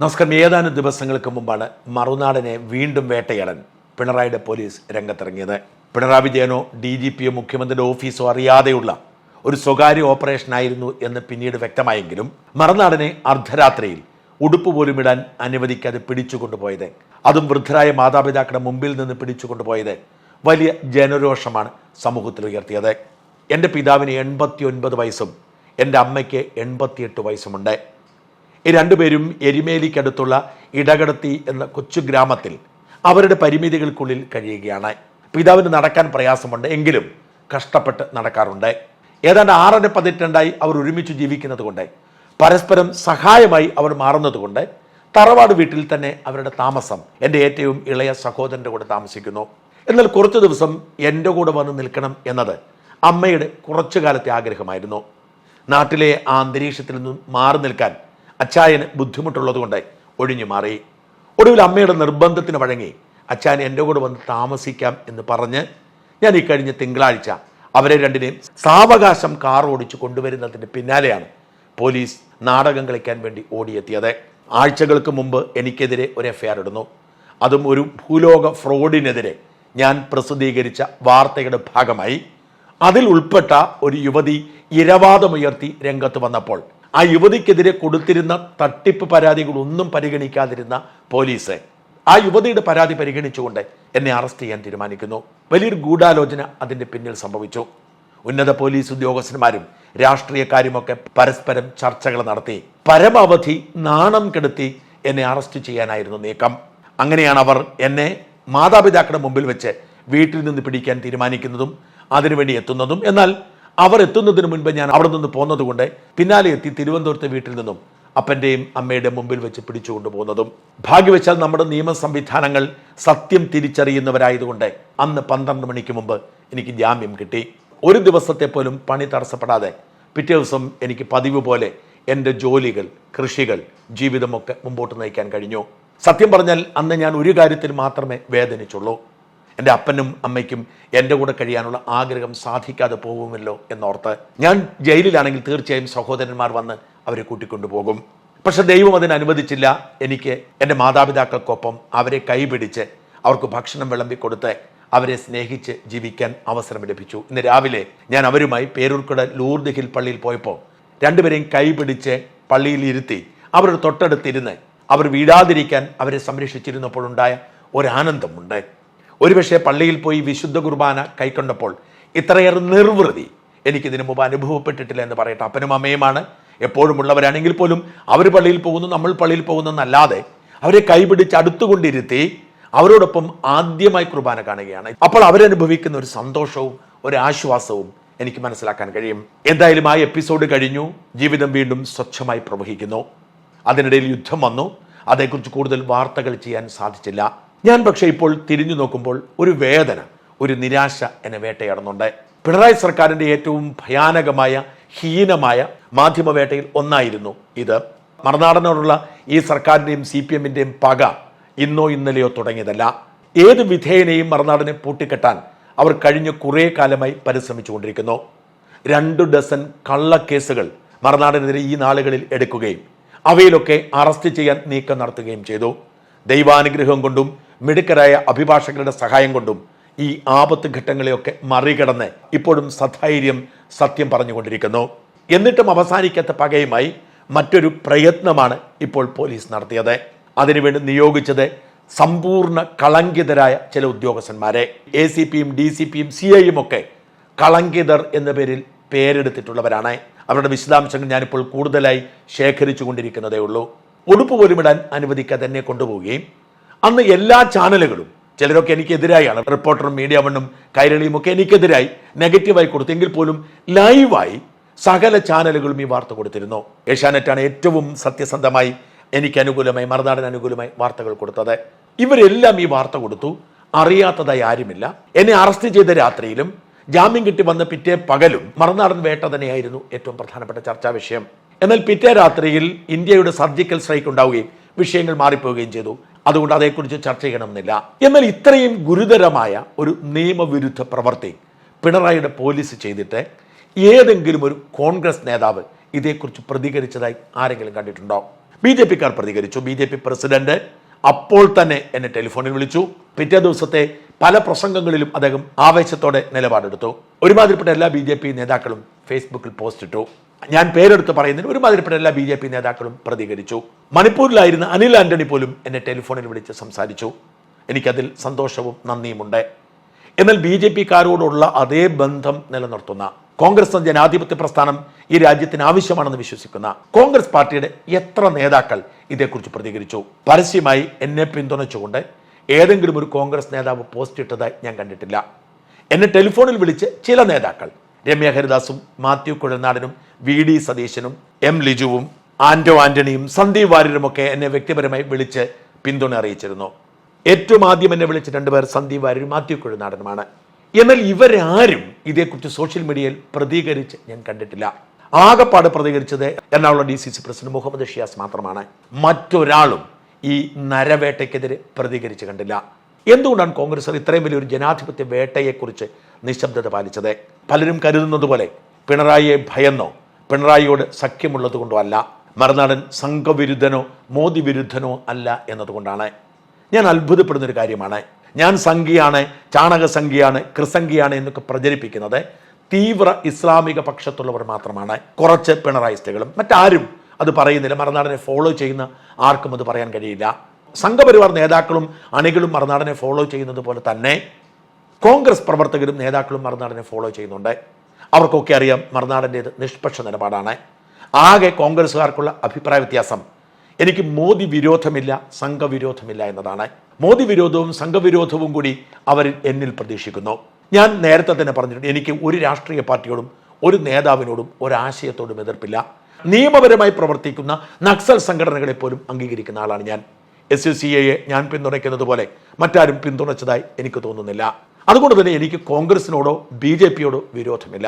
നമസ്കാരം. ഏതാനും ദിവസങ്ങൾക്ക് മുമ്പാണ് മറുനാടനെ വീണ്ടും വേട്ടയാടാൻ പിണറായിയുടെ പോലീസ് രംഗത്തിറങ്ങിയത്. പിണറായി വിജയനോ ഡി ജി പിയോ മുഖ്യമന്ത്രിയുടെ ഓഫീസോ അറിയാതെയുള്ള ഒരു സ്വകാര്യ ഓപ്പറേഷനായിരുന്നു എന്ന് പിന്നീട് വ്യക്തമായെങ്കിലും മറുനാടനെ അർദ്ധരാത്രിയിൽ ഉടുപ്പ് പോലും ഇടാൻ അനുവദിക്കാതെ പിടിച്ചുകൊണ്ടുപോയത് അതും വൃദ്ധരായ മാതാപിതാക്കളുടെ മുമ്പിൽ നിന്ന് പിടിച്ചുകൊണ്ടുപോയത് വലിയ ജനരോഷമാണ് സമൂഹത്തിൽ ഉയർത്തിയത്. എന്റെ പിതാവിന് എൺപത്തി ഒൻപത് വയസ്സും എന്റെ അമ്മയ്ക്ക് എൺപത്തിയെട്ട് വയസ്സുമുണ്ട്. ഈ രണ്ടുപേരും എരിമേലിക്കടുത്തുള്ള ഇടകടത്തി എന്ന കൊച്ചു ഗ്രാമത്തിൽ അവരുടെ പരിമിതികൾക്കുള്ളിൽ കഴിയുകയാണ്. പിതാവിന് നടക്കാൻ പ്രയാസമുണ്ട് എങ്കിലും കഷ്ടപ്പെട്ട് നടക്കാറുണ്ട്. ഏതാണ്ട് ആറര പതിറ്റാണ്ടായി അവർ ഒരുമിച്ച് ജീവിക്കുന്നത് കൊണ്ട് പരസ്പരം സഹായമായി അവർ മാറുന്നതുകൊണ്ട് തറവാട് വീട്ടിൽ തന്നെ അവരുടെ താമസം എന്റെ ഏറ്റവും ഇളയ സഹോദരന്റെ കൂടെ താമസിക്കുന്നു. എന്നാൽ കുറച്ച് ദിവസം എന്റെ കൂടെ വന്ന് നിൽക്കണം എന്നത് അമ്മയുടെ കുറച്ചു കാലത്തെ ആഗ്രഹമായിരുന്നു. നാട്ടിലെ ആ അന്തരീക്ഷത്തിൽ നിന്നും മാറി നിൽക്കാൻ അച്ചായന് ബുദ്ധിമുട്ടുള്ളതുകൊണ്ട് ഒഴിഞ്ഞു മാറി. ഒടുവിൽ അമ്മയുടെ നിർബന്ധത്തിന് വഴങ്ങി അച്ചായൻ എന്റെ കൂടെ വന്ന് താമസിക്കാം എന്ന് പറഞ്ഞ് ഞാൻ ഈ കഴിഞ്ഞ തിങ്കളാഴ്ച അവരെ രണ്ടിനെയും സാവകാശം കാർ ഓടിച്ചു കൊണ്ടുവരുന്നതിന്റെ പിന്നാലെയാണ് പോലീസ് നാടകം കളിക്കാൻ വേണ്ടി ഓടിയെത്തിയത്. ആഴ്ചകൾക്ക് മുമ്പ് എനിക്കെതിരെ ഒരു എഫ്ഐആർ ഇടുന്നു. അതും ഒരു ഭൂലോക ഫ്രോഡിനെതിരെ ഞാൻ പ്രസിദ്ധീകരിച്ച വാർത്തയുടെ ഭാഗമായി. അതിൽ ഉൾപ്പെട്ട ഒരു യുവതി ഇരവാദമുയർത്തി രംഗത്ത് വന്നപ്പോൾ ആ യുവതിക്കെതിരെ കൊടുത്തിരുന്ന തട്ടിപ്പ് പരാതികളൊന്നും പരിഗണിക്കാതിരുന്ന പോലീസ്. ആ യുവതിയുടെ പരാതി പരിഗണിച്ചുകൊണ്ട് എന്നെ അറസ്റ്റ് ചെയ്യാൻ തീരുമാനിക്കുന്നു. വലിയൊരു ഗൂഢാലോചന അതിന്റെ പിന്നിൽ സംഭവിച്ചു. ഉന്നത പോലീസ് ഉദ്യോഗസ്ഥന്മാരും രാഷ്ട്രീയക്കാരുമൊക്കെ പരസ്പരം ചർച്ചകൾ നടത്തി. പരമാവധി നാണം കെടുത്തി എന്നെ അറസ്റ്റ് ചെയ്യാനായിരുന്നു നീക്കം. അങ്ങനെയാണ് അവർ എന്നെ മാതാപിതാക്കളുടെ മുമ്പിൽ വെച്ച് വീട്ടിൽ നിന്ന് പിടിക്കാൻ തീരുമാനിക്കുന്നതും അതിനുവേണ്ടി എത്തുന്നതും. എന്നാൽ അവർ എത്തുന്നതിന് മുൻപ് ഞാൻ അവിടെ നിന്ന് പോന്നതുകൊണ്ട് പിന്നാലെ എത്തി തിരുവനന്തപുരത്തെ വീട്ടിൽ നിന്നും അപ്പന്റെയും അമ്മയുടെയും മുമ്പിൽ വെച്ച് പിടിച്ചു കൊണ്ടുപോകുന്നതും ഭാഗ്യവശാൽ നമ്മുടെ നിയമ സംവിധാനങ്ങൾ സത്യം തിരിച്ചറിയുന്നവരായതുകൊണ്ട് അന്ന് പന്ത്രണ്ട് മണിക്ക് മുമ്പ് എനിക്ക് ജാമ്യം കിട്ടി. ഒരു ദിവസത്തെ പോലും പണി തടസ്സപ്പെടാതെ പിറ്റേ ദിവസം എനിക്ക് പതിവ് പോലെ എന്റെ ജോലികൾ കൃഷികൾ ജീവിതമൊക്കെ മുമ്പോട്ട് നയിക്കാൻ കഴിഞ്ഞു. സത്യം പറഞ്ഞാൽ അന്ന് ഞാൻ ഒരു കാര്യത്തിൽ മാത്രമേ വേദനിച്ചുള്ളൂ. എന്റെ അപ്പനും അമ്മയ്ക്കും എന്റെ കൂടെ കഴിയാനുള്ള ആഗ്രഹം സാധിക്കാതെ പോകുമല്ലോ എന്നോർത്ത് ഞാൻ ജയിലിലാണെങ്കിൽ തീർച്ചയായും സഹോദരന്മാർ വന്ന് അവരെ കൂട്ടിക്കൊണ്ടുപോകും പക്ഷെ ദൈവം അതിന് അനുവദിച്ചില്ല. എനിക്ക് എന്റെ മാതാപിതാക്കൾക്കൊപ്പം അവരെ കൈപിടിച്ച് അവർക്ക് ഭക്ഷണം വിളമ്പി കൊടുത്ത് അവരെ സ്നേഹിച്ച് ജീവിക്കാൻ അവസരം ലഭിച്ചു. ഇന്ന് രാവിലെ ഞാൻ അവരുമായി പേരൂർക്കട ലൂർദ് ഹിൽ പള്ളിയിൽ പോയപ്പോൾ രണ്ടുപേരെയും കൈപിടിച്ച് പള്ളിയിൽ ഇരുത്തി അവരുടെ തൊട്ടടുത്തിരുന്ന് അവർ വീഴാതിരിക്കാൻ അവരെ സംരക്ഷിച്ചിരുന്നപ്പോഴുണ്ടായ ഒരു ഒരാനന്ദമുണ്ട്. ഒരുപക്ഷെ പള്ളിയിൽ പോയി വിശുദ്ധ കുർബാന കൈക്കൊണ്ടപ്പോൾ ഇത്രയേറെ നിർവൃതി എനിക്കിതിനു മുമ്പ് അനുഭവപ്പെട്ടിട്ടില്ല എന്ന് പറയട്ടെ. അപ്പനും അമ്മയുമാണ് എപ്പോഴും ഉള്ളവരാണെങ്കിൽ പോലും അവർ പള്ളിയിൽ പോകുന്നു നമ്മൾ പള്ളിയിൽ പോകുന്നു എന്നല്ലാതെ അവരെ കൈപിടിച്ച് അടുത്തുകൊണ്ടിരുത്തി അവരോടൊപ്പം ആദ്യമായി കുർബാന കാണുകയാണ്. അപ്പോൾ അവരനുഭവിക്കുന്ന ഒരു സന്തോഷവും ഒരു ആശ്വാസവും എനിക്ക് മനസ്സിലാക്കാൻ കഴിയും. എന്തായാലും ആ എപ്പിസോഡ് കഴിഞ്ഞു. ജീവിതം വീണ്ടും സ്വച്ഛമായി പ്രവഹിക്കുന്നു. അതിനിടയിൽ യുദ്ധം വന്നു. അതേക്കുറിച്ച് കൂടുതൽ വാർത്തകൾ ചെയ്യാൻ സാധിച്ചില്ല. ഞാൻ പക്ഷേ ഇപ്പോൾ തിരിഞ്ഞു നോക്കുമ്പോൾ ഒരു വേദന ഒരു നിരാശ എന്നെ വേട്ടയാടുന്നുണ്ട്. പിണറായി സർക്കാരിന്റെ ഏറ്റവും ഭയാനകമായ ഹീനമായ മാധ്യമവേട്ടയിൽ ഒന്നായിരുന്നു ഇത്. മറുനാടനോടുള്ള ഈ സർക്കാരിന്റെയും സി പി എമ്മിന്റെയും പക ഇന്നോ ഇന്നലെയോ തുടങ്ങിയതല്ല. ഏത് വിധേയനെയും മറുനാടനെ പൂട്ടിക്കെട്ടാൻ അവർ കഴിഞ്ഞ കുറേ കാലമായി പരിശ്രമിച്ചുകൊണ്ടിരിക്കുന്നു. രണ്ടു ഡസൻ കള്ളക്കേസുകൾ മറുനാടനെതിരെ ഈ നാളുകളിൽ എടുക്കുകയും അവയിലൊക്കെ അറസ്റ്റ് ചെയ്യാൻ നീക്കം നടത്തുകയും ചെയ്തു. ദൈവാനുഗ്രഹം കൊണ്ടും മിടുക്കരായ അഭിഭാഷകരുടെ സഹായം കൊണ്ടും ഈ ആപത്ത് ഘട്ടങ്ങളെയൊക്കെ മറികടന്ന് ഇപ്പോഴും സധൈര്യം സത്യം പറഞ്ഞുകൊണ്ടിരിക്കുന്നു. എന്നിട്ടും അവസാനിക്കാത്ത പകയുമായി മറ്റൊരു പ്രയത്നമാണ് ഇപ്പോൾ പോലീസ് നടത്തിയത്. അതിനുവേണ്ടി നിയോഗിച്ചത് സമ്പൂർണ കളങ്കിതരായ ചില ഉദ്യോഗസ്ഥന്മാരെ. എ സി പിയും ഡി സി പിയും സി ഐയും ഒക്കെ കളങ്കിതർ എന്ന പേരിൽ പേരെടുത്തിട്ടുള്ളവരാണ്. അവരുടെ വിശദാംശങ്ങൾ ഞാനിപ്പോൾ കൂടുതലായി ശേഖരിച്ചു കൊണ്ടിരിക്കുന്നതേ ഉള്ളൂ. ഉടുപ്പ് പോലും ഇടാൻ അനുവദിക്കാതെ തന്നെ കൊണ്ടുപോവുകയും അന്ന് എല്ലാ ചാനലുകളും ചിലരൊക്കെ എനിക്കെതിരായാണ് റിപ്പോർട്ടറും മീഡിയ വണ്ണും കൈരളിയും ഒക്കെ എനിക്കെതിരായി നെഗറ്റീവായി കൊടുത്തെങ്കിൽ പോലും ലൈവായി സകല ചാനലുകളും ഈ വാർത്ത കൊടുത്തിരുന്നു. ഏഷ്യാനെറ്റാണ് ഏറ്റവും സത്യസന്ധമായി എനിക്ക് അനുകൂലമായി മറുനാടൻ അനുകൂലമായി വാർത്തകൾ കൊടുത്തത്. ഇവരെല്ലാം ഈ വാർത്ത കൊടുത്തു. അറിയാത്തതായി ആരുമില്ല. എന്നെ അറസ്റ്റ് ചെയ്ത രാത്രിയിലും ജാമ്യം കിട്ടി വന്ന പിറ്റേ പകലും മറുനാടൻ വേട്ട തന്നെയായിരുന്നു ഏറ്റവും പ്രധാനപ്പെട്ട ചർച്ചാ വിഷയം. എന്നാൽ പിറ്റേ രാത്രിയിൽ ഇന്ത്യയുടെ സർജിക്കൽ സ്ട്രൈക്ക് ഉണ്ടാവുകയും വിഷയങ്ങൾ മാറിപ്പോവുകയും ചെയ്തു. അതുകൊണ്ട് അതേക്കുറിച്ച് ചർച്ച ചെയ്യണമെന്നില്ല. എന്നാൽ ഇത്രയും ഗുരുതരമായ ഒരു നിയമവിരുദ്ധ പ്രവൃത്തി പിണറായിയുടെ പോലീസ് ചെയ്തിട്ട് ഏതെങ്കിലും ഒരു കോൺഗ്രസ് നേതാവ് ഇതേക്കുറിച്ച് പ്രതികരിച്ചതായി ആരെങ്കിലും കണ്ടിട്ടുണ്ടോ? ബി ജെ പിക്കാർ പ്രതികരിച്ചു. ബി ജെ പി പ്രസിഡന്റ് അപ്പോൾ തന്നെ എന്നെ ടെലിഫോണിൽ വിളിച്ചു. പിറ്റേ ദിവസത്തെ പല പ്രസംഗങ്ങളിലും അദ്ദേഹം ആവേശത്തോടെ നിലപാടെടുത്തു. ഒരുമാതിരിപ്പെട്ട എല്ലാ ബി നേതാക്കളും ഫേസ്ബുക്കിൽ പോസ്റ്റ് ഇട്ടു ഞാൻ പേരെടുത്ത് പറയുന്നതിന് ഒരുമാതിരിപ്പെട്ട എല്ലാ ബി ജെ പി നേതാക്കളും പ്രതികരിച്ചു. മണിപ്പൂരിലായിരുന്ന അനിൽ ആന്റണി പോലും എന്നെ ടെലിഫോണിൽ വിളിച്ച് സംസാരിച്ചു. എനിക്കതിൽ സന്തോഷവും നന്ദിയുമുണ്ട്. എന്നാൽ ബി ജെ പിക്കാരോടുള്ള അതേ ബന്ധം നിലനിർത്തുന്ന കോൺഗ്രസ് ജനാധിപത്യ പ്രസ്ഥാനം ഈ രാജ്യത്തിന് ആവശ്യമാണെന്ന് വിശ്വസിക്കുന്ന കോൺഗ്രസ് പാർട്ടിയുടെ എത്ര നേതാക്കൾ ഇതേക്കുറിച്ച് പ്രതികരിച്ചു. പരസ്യമായി എന്നെ പിന്തുണച്ചുകൊണ്ട് ഏതെങ്കിലും ഒരു കോൺഗ്രസ് നേതാവ് പോസ്റ്റ് ഇട്ടതായി ഞാൻ കണ്ടിട്ടില്ല. എന്നെ ടെലിഫോണിൽ വിളിച്ച് ചില നേതാക്കൾ രമ്യ ഹരിദാസും മാത്യു കുഴൽനാടനും വി ഡി സതീശനും എം ലിജുവും ആന്റോ ആന്റണിയും സന്ദീപ് വാര്യരുമൊക്കെ എന്നെ വ്യക്തിപരമായി വിളിച്ച് പിന്തുണ അറിയിച്ചിരുന്നു. ഏറ്റവും ആദ്യം എന്നെ വിളിച്ച രണ്ടുപേർ സന്ദീപ് വാര്യരും മാത്യു കുഴൽനാടനുമാണ്. എന്നാൽ ഇവരാരും ഇതേക്കുറിച്ച് സോഷ്യൽ മീഡിയയിൽ പ്രതികരിച്ച് ഞാൻ കണ്ടിട്ടില്ല. ആകെപ്പാട് പ്രതികരിച്ചത് Ernakulam D C C president Muhammad Shiyas മാത്രമാണ്. മറ്റൊരാളും ഈ നരവേട്ടയ്ക്കെതിരെ പ്രതികരിച്ച് കണ്ടില്ല. എന്തുകൊണ്ടാണ് കോൺഗ്രസ് ഇത്രയും വലിയൊരു ജനാധിപത്യ വേട്ടയെക്കുറിച്ച് നിശബ്ദത പാലിച്ചത്? പലരും കരുതുന്നത് പോലെ പിണറായിയെ ഭയന്നോ പിണറായിയോട് സഖ്യമുള്ളത് കൊണ്ടോ അല്ല. മറുനാടൻ സംഘവിരുദ്ധനോ മോദി വിരുദ്ധനോ അല്ല എന്നതുകൊണ്ടാണ്. ഞാൻ അത്ഭുതപ്പെടുന്ന ഒരു കാര്യമാണ്. ഞാൻ സംഘിയാണ് ചാണകസംഖ്യയാണ് കൃസംഖ്യയാണ് എന്നൊക്കെ പ്രചരിപ്പിക്കുന്നത് തീവ്ര ഇസ്ലാമിക പക്ഷത്തുള്ളവർ മാത്രമാണ്. കുറച്ച് പിണറായിസ്റ്റുകളും മറ്റാരും അത് പറയുന്നില്ല. മറുനാടനെ ഫോളോ ചെയ്യുന്ന ആർക്കും അത് പറയാൻ കഴിയില്ല. സംഘപരിവാർ നേതാക്കളും അണികളും മറുനാടനെ ഫോളോ ചെയ്യുന്നത് പോലെ തന്നെ കോൺഗ്രസ് പ്രവർത്തകരും നേതാക്കളും മറുനാടനെ ഫോളോ ചെയ്യുന്നുണ്ട്. അവർക്കൊക്കെ അറിയാം മറുനാടന്റേത് നിഷ്പക്ഷ നിലപാടാണ്. ആകെ കോൺഗ്രസ്സുകാർക്കുള്ള അഭിപ്രായ വ്യത്യാസം എനിക്ക് മോദി വിരോധമില്ല സംഘവിരോധമില്ല എന്നതാണ്. മോദി വിരോധവും സംഘവിരോധവും കൂടി അവർ എന്നിൽ പ്രതീക്ഷിക്കുന്നു. ഞാൻ നേരത്തെ തന്നെ പറഞ്ഞിട്ടുണ്ട് എനിക്ക് ഒരു രാഷ്ട്രീയ പാർട്ടിയോടും ഒരു നേതാവിനോടും ഒരാശയത്തോടും എതിർപ്പില്ല. നിയമപരമായി പ്രവർത്തിക്കുന്ന നക്സൽ സംഘടനകളെ പോലും അംഗീകരിക്കുന്ന ആളാണ് ഞാൻ. എസ് യു സി എയെ ഞാൻ പിന്തുണയ്ക്കുന്നത് പോലെ മറ്റാരും പിന്തുണച്ചതായി എനിക്ക് തോന്നുന്നില്ല. അതുകൊണ്ട് തന്നെ എനിക്ക് കോൺഗ്രസിനോടോ ബി ജെ പിയോടോ വിരോധമില്ല.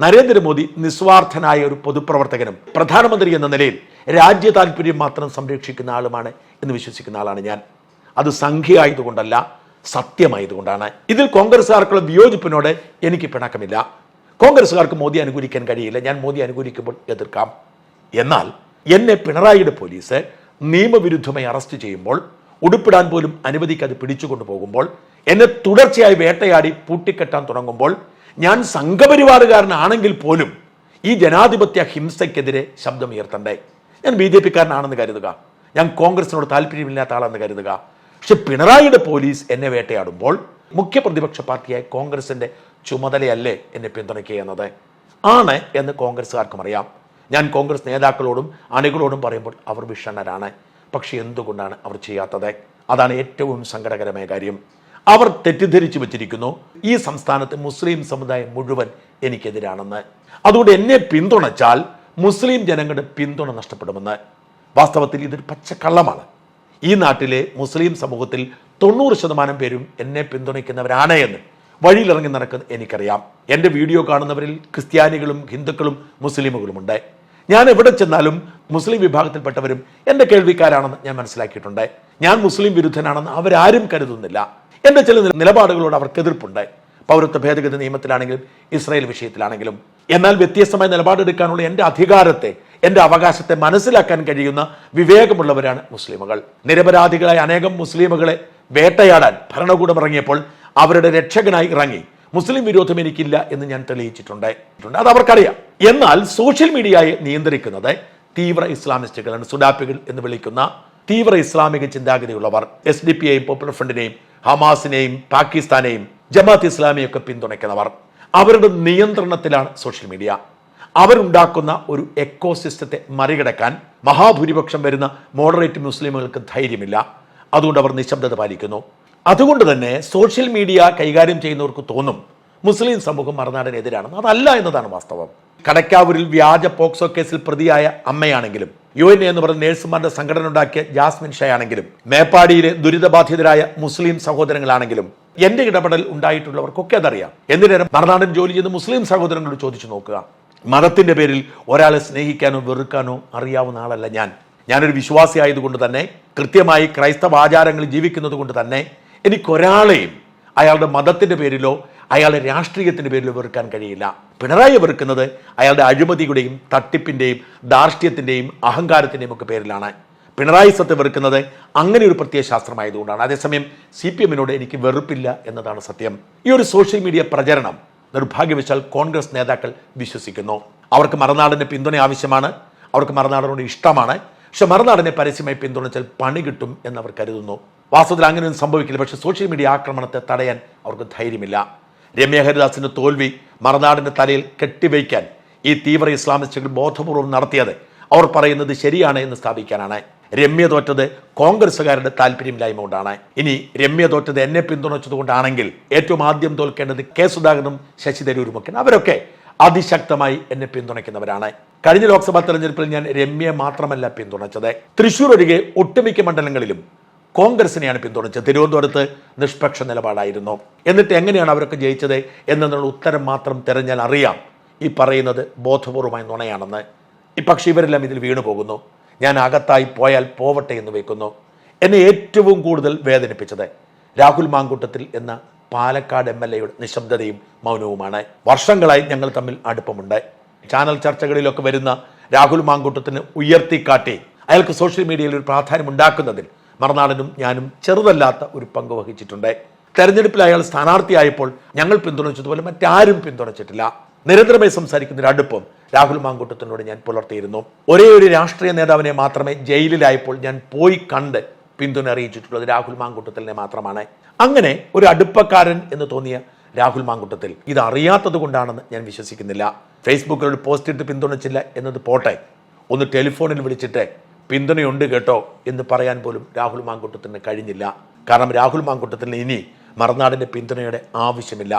നരേന്ദ്രമോദി നിസ്വാർത്ഥനായ ഒരു പൊതുപ്രവർത്തകനും പ്രധാനമന്ത്രി എന്ന നിലയിൽ രാജ്യ താല്പര്യം മാത്രം സംരക്ഷിക്കുന്ന ആളുമാണ് എന്ന് വിശ്വസിക്കുന്ന ആളാണ് ഞാൻ. അത് സംഖ്യയായതുകൊണ്ടല്ല സത്യമായതുകൊണ്ടാണ്. ഇതിൽ കോൺഗ്രസ്സുകാർക്കുള്ള വിയോജിപ്പിനോട് എനിക്ക് പിണക്കമില്ല. കോൺഗ്രസ്സുകാർക്ക് മോദി അനുകൂലിക്കാൻ കഴിയില്ല. ഞാൻ മോദി അനുകൂലിക്കുമ്പോൾ എതിർക്കാം. എന്നാൽ എന്നെ പിണറായിയുടെ പോലീസ് നിയമവിരുദ്ധമായി അറസ്റ്റ് ചെയ്യുമ്പോൾ ഉടുപ്പിടാൻ പോലും അനുവദിക്കാതെ പിടിച്ചുകൊണ്ടു പോകുമ്പോൾ എന്നെ തുടർച്ചയായി വേട്ടയാടി പൂട്ടിക്കെട്ടാൻ തുടങ്ങുമ്പോൾ ഞാൻ സംഘപരിവാറുകാരനാണെങ്കിൽ പോലും ഈ ജനാധിപത്യ ഹിംസയ്ക്കെതിരെ ശബ്ദമുയർത്തണ്ടേ. ഞാൻ ബി ജെ പിക്കാരനാണെന്ന് കരുതുക. ഞാൻ കോൺഗ്രസിനോട് താല്പര്യമില്ലാത്ത ആളെന്ന് കരുതുക. പക്ഷെ പിണറായിയുടെ പോലീസ് എന്നെ വേട്ടയാടുമ്പോൾ മുഖ്യ പ്രതിപക്ഷ പാർട്ടിയായ കോൺഗ്രസിന്റെ ചുമതലയല്ലേ എന്നെ പിന്തുണയ്ക്കുക എന്നത്? ആണ് എന്ന് കോൺഗ്രസ്സുകാർക്കും അറിയാം. ഞാൻ കോൺഗ്രസ് നേതാക്കളോടും അണികളോടും പറയുമ്പോൾ അവർ വിഷണ്ണരാണ്. പക്ഷെ എന്തുകൊണ്ടാണ് അവർ ചെയ്യാത്തത്? അതാണ് ഏറ്റവും സങ്കടകരമായ കാര്യം. അവർ തെറ്റിദ്ധരിച്ചു വച്ചിരിക്കുന്നു. ഈ സംസ്ഥാനത്തെ മുസ്ലിം സമുദായം മുഴുവൻ എനിക്കെതിരാണെന്ന്. അതുകൊണ്ട് എന്നെ പിന്തുണച്ചാൽ മുസ്ലിം ജനങ്ങളുടെ പിന്തുണ നഷ്ടപ്പെടുമെന്ന്. വാസ്തവത്തിൽ ഇതൊരു പച്ചക്കള്ളമാണ്. ഈ നാട്ടിലെ മുസ്ലിം സമൂഹത്തിൽ തൊണ്ണൂറ് ശതമാനം പേരും എന്നെ പിന്തുണയ്ക്കുന്നവരാണ് എന്ന് വഴിയിലിറങ്ങി നടക്കുന്നത് എനിക്കറിയാം. എന്റെ വീഡിയോ കാണുന്നവരിൽ ക്രിസ്ത്യാനികളും ഹിന്ദുക്കളും മുസ്ലിമുകളുമുണ്ട്. ഞാൻ എവിടെ ചെന്നാലും മുസ്ലിം വിഭാഗത്തിൽപ്പെട്ടവരും എന്റെ കേൾവിക്കാരാണെന്ന് ഞാൻ മനസ്സിലാക്കിയിട്ടുണ്ട്. ഞാൻ മുസ്ലിം വിരുദ്ധനാണെന്ന് അവരാരും കരുതുന്നില്ല. എന്റെ ചില നില- നിലപാടുകളോട് അവർക്ക് എതിർപ്പുണ്ട് പൗരത്വ ഭേദഗതി നിയമത്തിലാണെങ്കിലും ഇസ്രായേൽ വിഷയത്തിലാണെങ്കിലും. എന്നാൽ വ്യത്യസ്തമായ നിലപാടെടുക്കാനുള്ള എന്റെ അധികാരത്തെ എന്റെ അവകാശത്തെ മനസ്സിലാക്കാൻ കഴിയുന്ന വിവേകമുള്ളവരാണ് മുസ്ലിമുകൾ. നിരപരാധികളായ അനേകം മുസ്ലിമുകളെ വേട്ടയാടാൻ ഭരണകൂടം ഇറങ്ങിയപ്പോൾ അവരുടെ രക്ഷകനായി ഇറങ്ങി. മുസ്ലിം വിരോധം എനിക്കില്ല എന്ന് ഞാൻ തെളിയിച്ചിട്ടുണ്ട് അത് അവർക്കറിയാം. എന്നാൽ സോഷ്യൽ മീഡിയയെ നിയന്ത്രിക്കുന്നത് തീവ്ര ഇസ്ലാമിസ്റ്റുകളാണ് സുഡാപ്പികൾ എന്ന് വിളിക്കുന്ന തീവ്ര ഇസ്ലാമിക ചിന്താഗതിയുള്ളവർ എസ് ഡി പി ഐയും പോപ്പുലർ ഫ്രണ്ടിനെയും ഹമാസിനെയും പാകിസ്ഥാനെയും ജമാഅത്ത് ഇസ്ലാമിയൊക്കെ പിന്തുണയ്ക്കുന്നവർ. അവരുടെ നിയന്ത്രണത്തിലാണ് സോഷ്യൽ മീഡിയ. അവരുണ്ടാക്കുന്ന ഒരു എക്കോസിസ്റ്റത്തെ മറികടക്കാൻ മഹാഭൂരിപക്ഷം വരുന്ന മോഡറേറ്റ് മുസ്ലിമുകൾക്ക് ധൈര്യമില്ല. അതുകൊണ്ട് അവർ നിശബ്ദത പാലിക്കുന്നു. അതുകൊണ്ട് തന്നെ സോഷ്യൽ മീഡിയ കൈകാര്യം ചെയ്യുന്നവർക്ക് തോന്നും മുസ്ലിം സമൂഹം മറുനാടിനെതിരാണെന്ന്. അതല്ല എന്നതാണ് വാസ്തവം. കടക്കാവൂരിൽ വ്യാജ പോക്സോ കേസിൽ പ്രതിയായ അമ്മയാണെങ്കിലും യു എൻ എന്ന് പറഞ്ഞ നേഴ്സുമാരുടെ സംഘടന ഉണ്ടാക്കിയ ജാസ്മിൻ ഷാ ആണെങ്കിലും മേപ്പാടിയിലെ ദുരിതബാധിതരായ മുസ്ലിം സഹോദരങ്ങളാണെങ്കിലും എന്റെ ഇടപെടൽ ഉണ്ടായിട്ടുള്ളവർക്കൊക്കെ അതറിയാം. എന്തിനേരം മറുനാടൻ ജോലി ചെയ്ത് മുസ്ലിം സഹോദരങ്ങളോട് ചോദിച്ചു നോക്കുക. മതത്തിന്റെ പേരിൽ ഒരാളെ സ്നേഹിക്കാനോ വെറുക്കാനോ അറിയാവുന്ന ആളല്ല ഞാൻ. ഞാനൊരു വിശ്വാസി ആയതുകൊണ്ട് തന്നെ കൃത്യമായി ക്രൈസ്തവ ആചാരങ്ങളിൽ ജീവിക്കുന്നത് കൊണ്ട് തന്നെ എനിക്കൊരാളെയും അയാളുടെ മതത്തിന്റെ പേരിലോ അയാളുടെ രാഷ്ട്രീയത്തിന്റെ പേരിൽ വെറുക്കാൻ കഴിയില്ല. പിണറായി വെറുക്കുന്നത് അയാളുടെ അഴിമതിയുടെയും തട്ടിപ്പിന്റെയും ധാർഷ്ട്യത്തിന്റെയും അഹങ്കാരത്തിന്റെയും ഒക്കെ പേരിലാണ്. പിണറായി സത്യം വെറുക്കുന്നത് അങ്ങനെ ഒരു പ്രത്യയ ശാസ്ത്രമായതുകൊണ്ടാണ്. അതേസമയം സി പി എമ്മിനോട് എനിക്ക് വെറുപ്പില്ല എന്നതാണ് സത്യം. ഈ ഒരു സോഷ്യൽ മീഡിയ പ്രചരണം നിർഭാഗ്യവശാൽ കോൺഗ്രസ് നേതാക്കൾ വിശ്വസിക്കുന്നു. അവർക്ക് മറുനാടിന് പിന്തുണ ആവശ്യമാണ്. അവർക്ക് മറുനാടിനോട് ഇഷ്ടമാണ്. പക്ഷെ മറുനാടിനെ പരസ്യമായി പിന്തുണച്ചാൽ പണി കിട്ടും എന്നവർ കരുതുന്നു. വാസ്തവത്തിൽ അങ്ങനെയൊന്നും സംഭവിക്കില്ല. പക്ഷേ സോഷ്യൽ മീഡിയ ആക്രമണത്തെ തടയാൻ അവർക്ക് ധൈര്യമില്ല. രമ്യ ഹരിദാസിന്റെ തോൽവി മറുനാടിന്റെ തലയിൽ കെട്ടിവയ്ക്കാൻ ഈ തീവ്ര ഇസ്ലാമിസ്റ്റുകൾ ബോധപൂർവം നടത്തിയത് അവർ പറയുന്നത് ശരിയാണ് എന്ന് സ്ഥാപിക്കാനാണ്. രമ്യ തോറ്റത് കോൺഗ്രസ്സുകാരുടെ താല്പര്യമില്ലായ്മ കൊണ്ടാണ്. ഇനി രമ്യ തോറ്റത് എന്നെ പിന്തുണച്ചതുകൊണ്ടാണെങ്കിൽ ഏറ്റവും ആദ്യം തോൽക്കേണ്ടത് കെ സുധാകരനും ശശി തരൂരുമൊക്കെയാണ്. അവരൊക്കെ അതിശക്തമായി എന്നെ പിന്തുണയ്ക്കുന്നവരാണ്. കഴിഞ്ഞ ലോക്സഭാ തെരഞ്ഞെടുപ്പിൽ ഞാൻ രമ്യയെ മാത്രമല്ല പിന്തുണച്ചത്. തൃശൂർ ഒഴികെ ഒട്ടുമിക്ക മണ്ഡലങ്ങളിലും കോൺഗ്രസിനെയാണ് പിന്തുണച്ചത്. തിരുവനന്തപുരത്ത് നിഷ്പക്ഷ നിലപാടായിരുന്നു. എന്നിട്ട് എങ്ങനെയാണ് അവരൊക്കെ ജയിച്ചത് എന്നുള്ള ഉത്തരം മാത്രം തിരഞ്ഞാൽ അറിയാം. ഈ പറയുന്നത് ബോധപൂർവമായ നുണയാണെന്ന്. പക്ഷേ ഇവരെല്ലാം ഇതിൽ വീണു പോകുന്നു. ഞാൻ അകത്തായി പോയാൽ പോവട്ടെ എന്ന് വയ്ക്കുന്നു എന്നെ ഏറ്റവും കൂടുതൽ വേദനിപ്പിച്ചത് രാഹുൽ മാങ്കൂട്ടത്തിൽ എന്ന പാലക്കാട് എം എൽ എയുടെ നിശബ്ദതയും മൗനവുമാണ്. വർഷങ്ങളായി ഞങ്ങൾ തമ്മിൽ അടുപ്പമുണ്ട്. ചാനൽ ചർച്ചകളിലൊക്കെ വരുന്ന രാഹുൽ മാങ്കൂട്ടത്തിന് ഉയർത്തിക്കാട്ടി അയാൾക്ക് സോഷ്യൽ മീഡിയയിൽ ഒരു പ്രാധാന്യം ഉണ്ടാക്കുന്നതിൽ മറുനാടനും ഞാനും ചെറുതല്ലാത്ത ഒരു പങ്ക് വഹിച്ചിട്ടുണ്ട്. തെരഞ്ഞെടുപ്പിൽ അയാൾ സ്ഥാനാർത്ഥിയായപ്പോൾ ഞങ്ങൾ പിന്തുണച്ചതുപോലെ മറ്റാരും പിന്തുണച്ചിട്ടില്ല. നിരന്തരമായി സംസാരിക്കുന്ന ഒരു അടുപ്പം രാഹുൽ മാങ്കൂട്ടത്തിനോട് ഞാൻ പുലർത്തിയിരുന്നു. ഒരേ ഒരു രാഷ്ട്രീയ നേതാവിനെ മാത്രമേ ജയിലിലായപ്പോൾ ഞാൻ പോയി കണ്ട് പിന്തുണ അറിയിച്ചിട്ടുള്ളത് രാഹുൽ മാങ്കൂട്ടത്തിനെ മാത്രമാണ്. അങ്ങനെ ഒരു അടുപ്പക്കാരൻ എന്ന് തോന്നിയ രാഹുൽ മാങ്കൂട്ടത്തിൽ ഇത് അറിയാത്തത് കൊണ്ടാണെന്ന് ഞാൻ വിശ്വസിക്കുന്നില്ല. ഫേസ്ബുക്കിൽ ഒരു പോസ്റ്റ് ഇട്ട് പിന്തുണച്ചില്ല എന്നത് പോട്ടെ. ഒന്ന് ടെലിഫോണിൽ വിളിച്ചിട്ട് പിന്തുണയുണ്ട് കേട്ടോ എന്ന് പറയാൻ പോലും രാഹുൽ മാങ്കൂട്ടത്തിന് കഴിഞ്ഞില്ല. കാരണം രാഹുൽ മാങ്കൂട്ടത്തിന് ഇനി മറുനാടിന്റെ പിന്തുണയുടെ ആവശ്യമില്ല.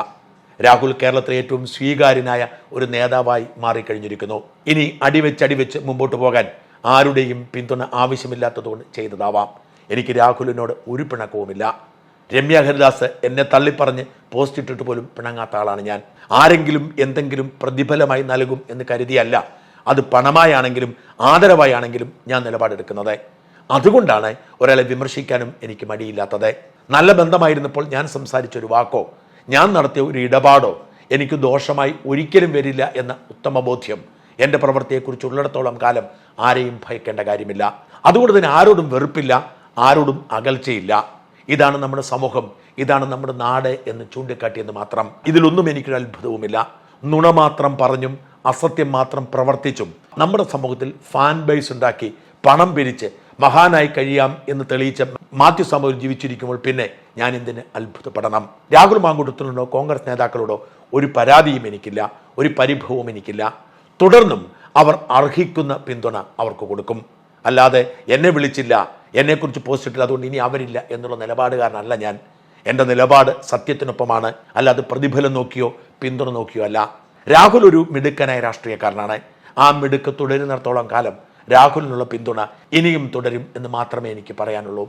രാഹുൽ കേരളത്തിലെ ഏറ്റവും സ്വീകാര്യനായ ഒരു നേതാവായി മാറിക്കഴിഞ്ഞിരിക്കുന്നു. ഇനി അടിവെച്ച് അടിവെച്ച് മുമ്പോട്ട് പോകാൻ ആരുടെയും പിന്തുണ ആവശ്യമില്ലാത്തതുകൊണ്ട് ചെയ്തതാവാം. എനിക്ക് രാഹുലിനോട് ഒരു പിണക്കവുമില്ല. രമ്യ ഹരിദാസ് എന്നെ തള്ളിപ്പറഞ്ഞ് പോസ്റ്റ് ഇട്ടിട്ട് പോലും പിണങ്ങാത്ത ആളാണ് ഞാൻ. ആരെങ്കിലും എന്തെങ്കിലും പ്രതിഫലമായി നൽകും എന്ന് കരുതിയല്ല അത് പണമായാണെങ്കിലും ആദരവായാണെങ്കിലും ഞാൻ നിലപാടെടുക്കുന്നത്. അതുകൊണ്ടാണ് ഒരാളെ വിമർശിക്കാനും എനിക്ക് മടിയില്ലാത്തത്. നല്ല ബന്ധമായിരുന്നപ്പോൾ ഞാൻ സംസാരിച്ച ഒരു വാക്കോ ഞാൻ നടത്തിയ ഒരു ഇടപാടോ എനിക്ക് ദോഷമായി ഒരിക്കലും വരില്ല എന്ന ഉത്തമ ബോധ്യം എന്റെ പ്രവൃത്തിയെക്കുറിച്ച് ഉള്ളിടത്തോളം കാലം ആരെയും ഭയക്കേണ്ട കാര്യമില്ല. അതുകൊണ്ട് തന്നെ ആരോടും വെറുപ്പില്ല ആരോടും അകൽച്ചയില്ല. ഇതാണ് നമ്മുടെ സമൂഹം ഇതാണ് നമ്മുടെ നാട് എന്ന് ചൂണ്ടിക്കാട്ടിയെന്ന് മാത്രം. ഇതിലൊന്നും എനിക്കൊരു അത്ഭുതവുമില്ല നുണ മാത്രം പറഞ്ഞും അസത്യം മാത്രം പ്രവർത്തിച്ചും നമ്മുടെ സമൂഹത്തിൽ ഫാൻ ബേസ് ഉണ്ടാക്കി പണം പിരിച്ച് മഹാനായി കഴിയാം എന്ന് തെളിയിച്ച മാത്യു സമൂഹം ജീവിച്ചിരിക്കുമ്പോൾ പിന്നെ ഞാൻ എന്തിന് അത്ഭുതപ്പെടണം? രാഹുൽ മാങ്കുട്ടത്തിനോടോ കോൺഗ്രസ് നേതാക്കളോടോ? ഒരു പരാതിയും എനിക്കില്ല. ഒരു പരിഭവവും എനിക്കില്ല. തുടർന്നും അവർ അർഹിക്കുന്ന പിന്തുണ അവർക്ക് കൊടുക്കും. അല്ലാതെ എന്നെ വിളിച്ചില്ല. എന്നെക്കുറിച്ച് പോസ്റ്റ് ഇട്ടില്ല. അതുകൊണ്ട് ഇനി അവരില്ല എന്നുള്ള നിലപാടുകാരനല്ല ഞാൻ. എന്റെ നിലപാട് സത്യത്തിനൊപ്പമാണ്. അല്ലാതെ പ്രതിഫലം നോക്കിയോ പിന്തുണ നോക്കിയോ അല്ല. രാഹുൽ ഒരു മിടുക്കനായ രാഷ്ട്രീയക്കാരനാണ്. ആ മിടുക്ക് തുടരുന്നിടത്തോളം കാലം രാഹുലിനുള്ള പിന്തുണ ഇനിയും തുടരും എന്ന് മാത്രമേ എനിക്ക് പറയാനുള്ളൂ.